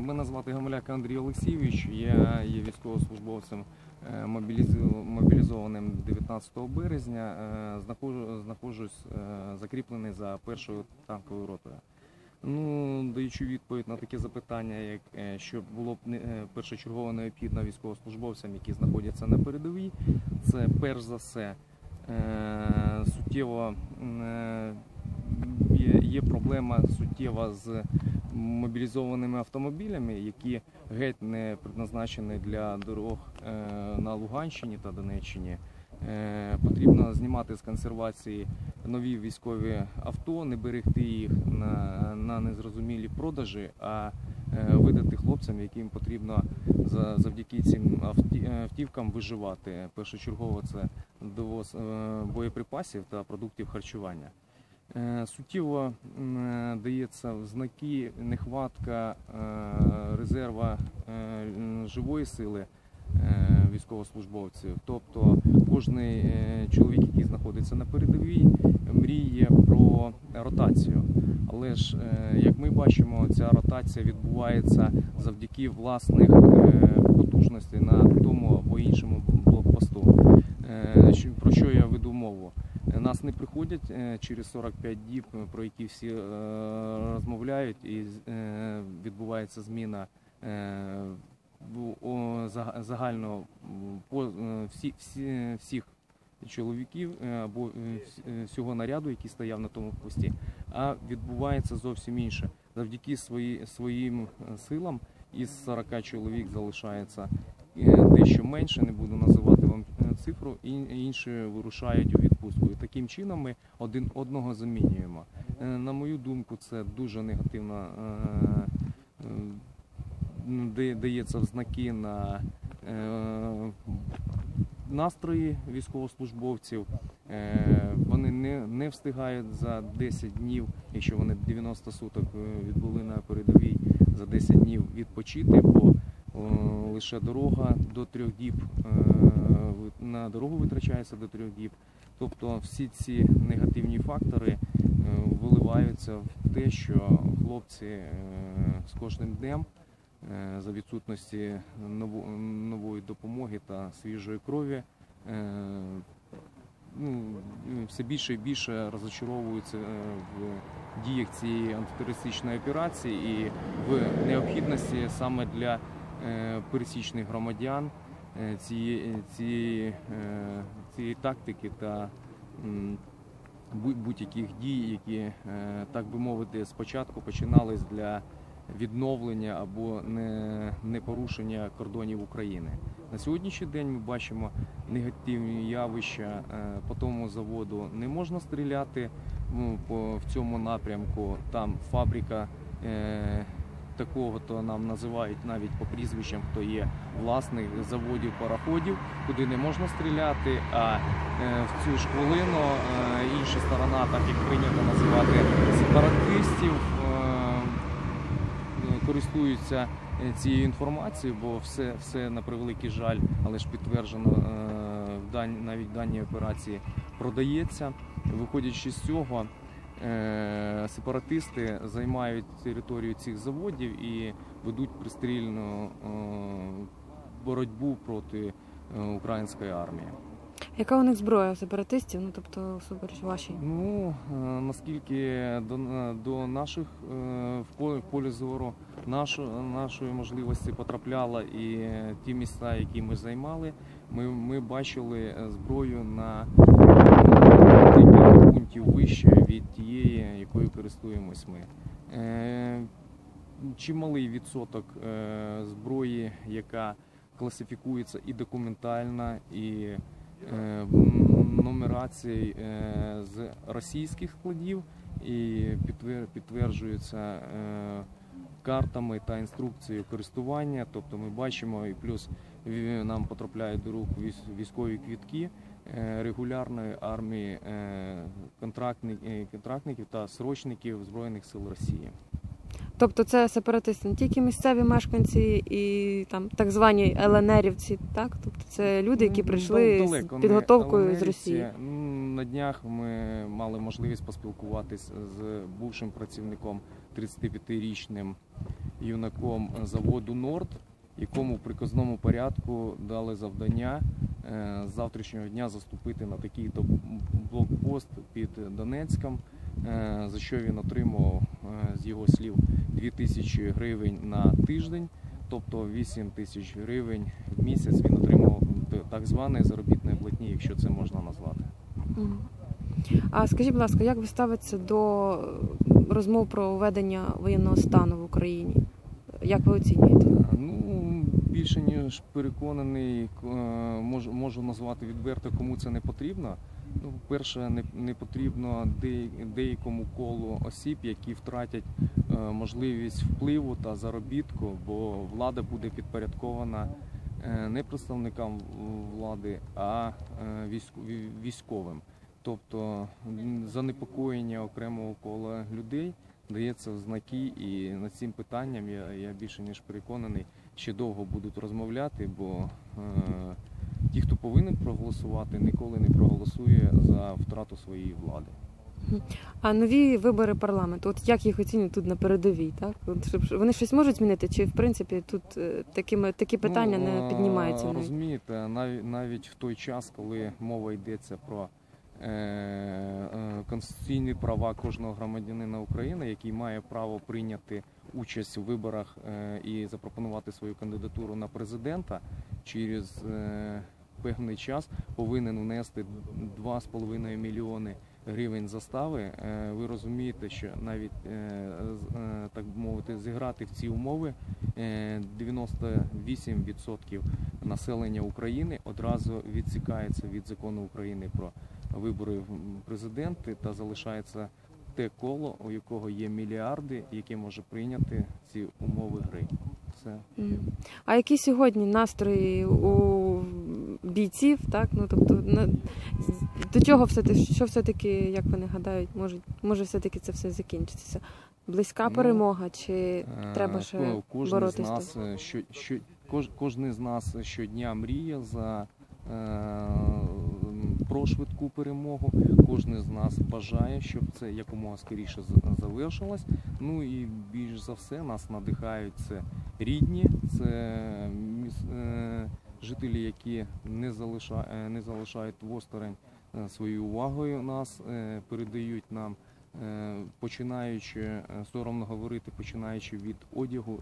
Мене звати Гамаляк Андрій Олексійович. Я є військовослужбовцем е, мобілізованим 19 березня. Е, Знаходжусь е, закріплений за першою танковою ротою. Ну, даючи відповідь на таке запитання, як що було б першочергово необхідно військовослужбовцям, які знаходяться на передовій, це перш за все суттєво є проблема суттєва з мобілізованими автомобілями, які геть не предназначені для дорог е, на Луганщині та Донеччині. Е, Потрібно знімати з консервації нові військові авто, не берегти їх на, на незрозумілі продажі, а е, видати хлопцям, яким потрібно за- завдяки цим автівкам виживати. Першочергово це довоз боєприпасів та продуктів харчування. Е, Суттєво е, дається в знаки нехватка е, резерва живої сили військовослужбовців. Тобто е, чоловік, який знаходиться на передовій, мріє про ротацію. Але ж, як ми бачимо, ця ротація відбувається завдяки власних потужностей на тому або іншому блокпосту. Про що я веду Нас не приходять е, через 45 діб, е, про які всі е, розмовляють, і відбувається зміна загально всі, всі, всіх чоловіків або вс- всього наряду, який стояв на тому пості. А відбувається зовсім інше. Завдяки свої, своїм силам із 40 чоловік залишається дещо менше, не буду називати вам цифру, інші вирушають у відпустку. Таким чином ми один одного замінюємо. Е, На мою думку, це дуже негативно е, е, да- дається в знаки на настрої військовослужбовців. Вони не, встигають за 10 днів, якщо вони 90 суток відбули на передовій, за 10 днів відпочити, бо лише дорога до трьох діб на дорогу витрачається до трьох діб. Тобто всі ці негативні фактори е, виливаються в те, що хлопці е, з кожним днем е, за відсутності нової допомоги та свіжої крові ну, все більше і більше розочаровуються в діях цієї антитерористичної операції і в необхідності саме для пересічних громадян цієї, цієї, цієї тактики та будь- будь-яких дій, які, е, так би мовити, спочатку починались для відновлення або не, не кордонів України. На сьогоднішній день ми бачимо негативні явища е, по тому заводу. Не можна стріляти ну, в цьому напрямку. Там фабрика е, такого, то нам називають навіть по прізвищам, хто є власник заводів пароходів, куди не можна стріляти. А е, в цю ж хвилину е, інша сторона, так як прийнято називати сепаратистів, е, користуються цією інформацією, бо все, все на превеликий жаль, але ж підтверджено в навіть в даній операції продається. Виходячи з цього, сепаратисти займають територію цих заводів і ведуть пристрільну е, боротьбу проти е, української армії. Яка у них зброя сепаратистів? Ну тобто, супереч вашій? Ну е, наскільки до, до наших е, в полі, в полі зору нашу, нашої можливості потрапляло і ті міста, які ми займали, ми, ми бачили е, зброю на е, декілька пунктів вище від тієї, якою користуємось ми. Е, Чималий відсоток е, зброї, яка класифікується і документально, і е, м, нумерації е, з російських складів і підтвер- підтверджується е, картами та інструкцією користування. Тобто ми бачимо і плюс нам потрапляють до рук військові квітки регулярної армії контрактник- контрактників та срочників Збройних сил Росії. Тобто це сепаратисти, не тільки місцеві мешканці і там так звані ЛНРівці, так? Тобто це люди, які Ну, прийшли дал- з підготовкою з Росії. Ну, На днях ми мали можливість поспілкуватись з бувшим працівником 35-річним юнаком заводу Норд, якому в приказному порядку дали завдання е, з завтрашнього дня заступити на такий то блокпост під Донецьком, е, за що він отримав е, з його слів 2 тисячі гривень на тиждень, тобто 8 тисяч гривень в місяць він отримав так званої заробітної платні, якщо це можна назвати. А скажіть, будь ласка, як ви ставитеся до е, розмов про введення воєнного стану в Україні? Як ви оцінюєте? Ну, більше ніж переконаний, е, можу, можу назвати відверто, кому це не потрібно. Ну, перше, не, не потрібно деякому колу осіб, які втратять е, можливість впливу та заробітку, бо влада буде підпорядкована е, не представникам влади, а е, військ- військовим. Тобто занепокоєння окремого кола людей дається в знаки, і над цим питанням я, я більше ніж переконаний, ще довго будуть розмовляти, бо е, ті, хто повинен проголосувати, ніколи не проголосує за втрату своєї влади. А нові вибори парламенту, от як їх оцінюють тут на передовій? Так от вони щось можуть змінити, чи в принципі тут е, такими такі питання Ну, не е, піднімаються? навіть? Розумієте, навіть навіть в той час, коли мова йдеться про е, е, конституційні права кожного громадянина України, який має право прийняти участь у виборах е, і запропонувати свою кандидатуру на президента, через е, певний час повинен внести 2,5 мільйони гривень застави. Е, ви розумієте, що навіть е, так би мовити, зіграти в ці умови е, 98% населення України одразу відсікається від закону України про вибори президенти та залишається те коло, у якого є мільярди, яке може прийняти ці умови гри. Все. А які сьогодні настрої у бійців? Так, ну тобто на до чого все що все таки, як вони гадають, може, може все таки це все закінчитися? Близька Ну, перемога, чи Е, треба ще кожен боротись? з нас е, що, що кож, кожен з нас щодня мріє за е, про швидку перемогу. Кожен з нас бажає, щоб це якомога скоріше завершилось. Ну і більш за все нас надихають це рідні, це е, жителі, які не залиша, е, не залишають восторонь е, своєю увагою нас, передають нам починаючи соромно говорити, починаючи від одягу,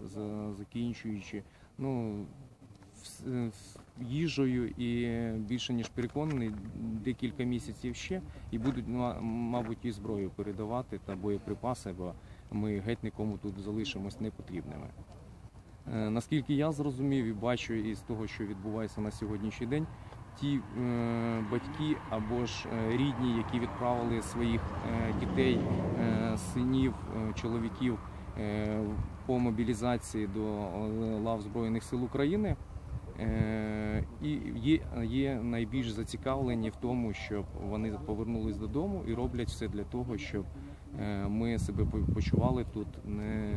закінчуючи ну, їжею і більше ніж переконаний, декілька місяців ще і будуть ма- мабуть і зброю передавати та боєприпаси, бо ми геть нікому тут залишимось непотрібними. Е, Наскільки я зрозумів і бачу із того, що відбувається на сьогоднішній день, ті е, батьки або ж е, рідні, які відправили своїх дітей, синів, чоловіків по мобілізації до лав Збройних сил України, і є, є найбільш зацікавлені в тому, щоб вони повернулись додому і роблять все для того, щоб ми себе почували тут не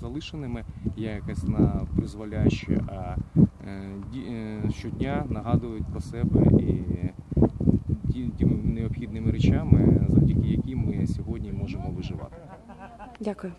залишеними, я якась на призволяще, а е, е, щодня нагадують про себе і тими необхідними речами, завдяки яким ми сьогодні можемо виживати. Дякую.